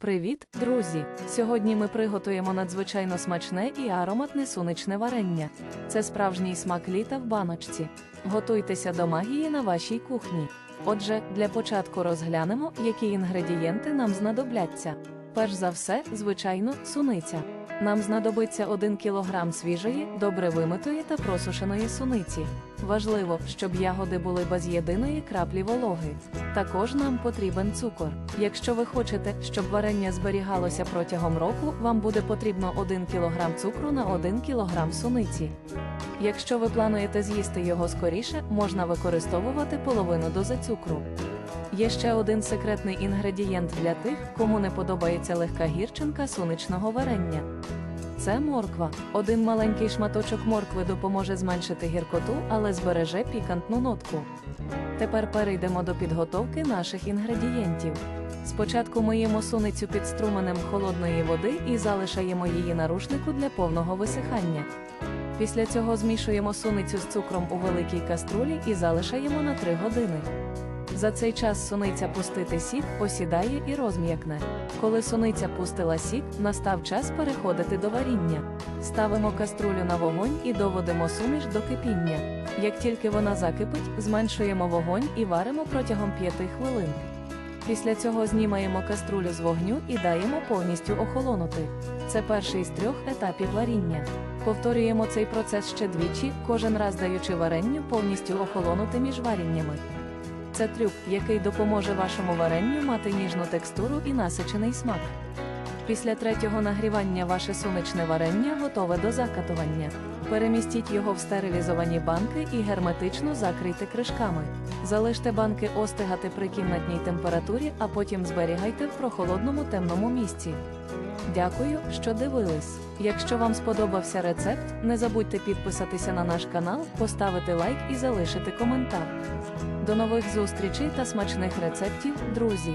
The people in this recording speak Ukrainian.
Привіт, друзі! Сьогодні ми приготуємо надзвичайно смачне і ароматне суничне варення. Це справжній смак літа в баночці. Готуйтеся до магії на вашій кухні. Отже, для початку розглянемо, які інгредієнти нам знадобляться. Перш за все, звичайно, суниця. Нам знадобиться 1 кг свіжої, добре вимитої та просушеної суниці. Важливо, щоб ягоди були без єдиної краплі вологи. Також нам потрібен цукор. Якщо ви хочете, щоб варення зберігалося протягом року, вам буде потрібно 1 кг цукру на 1 кг суниці. Якщо ви плануєте з'їсти його скоріше, можна використовувати половину дози цукру. Є ще один секретний інгредієнт для тих, кому не подобається легка гірчинка суничного варення. Це морква. Один маленький шматочок моркви допоможе зменшити гіркоту, але збереже пікантну нотку. Тепер перейдемо до підготовки наших інгредієнтів. Спочатку миємо суницю під струменем холодної води і залишаємо її на рушнику для повного висихання. Після цього змішуємо суницю з цукром у великій каструлі і залишаємо на 3 години. За цей час суниця пустити сік, осідає і розм'якне. Коли суниця пустила сік, настав час переходити до варіння. Ставимо каструлю на вогонь і доводимо суміш до кипіння. Як тільки вона закипить, зменшуємо вогонь і варимо протягом 5 хвилин. Після цього знімаємо каструлю з вогню і даємо повністю охолонути. Це перший з трьох етапів варіння. Повторюємо цей процес ще двічі, кожен раз даючи варенню повністю охолонути між варіннями. Це трюк, який допоможе вашому варенню мати ніжну текстуру і насичений смак. Після третього нагрівання ваше сонячне варення готове до закатування. Перемістіть його в стерилізовані банки і герметично закрийте кришками. Залиште банки остигати при кімнатній температурі, а потім зберігайте в прохолодному темному місці. Дякую, що дивились. Якщо вам сподобався рецепт, не забудьте підписатися на наш канал, поставити лайк і залишити коментар. До нових зустрічей та смачних рецептів, друзі!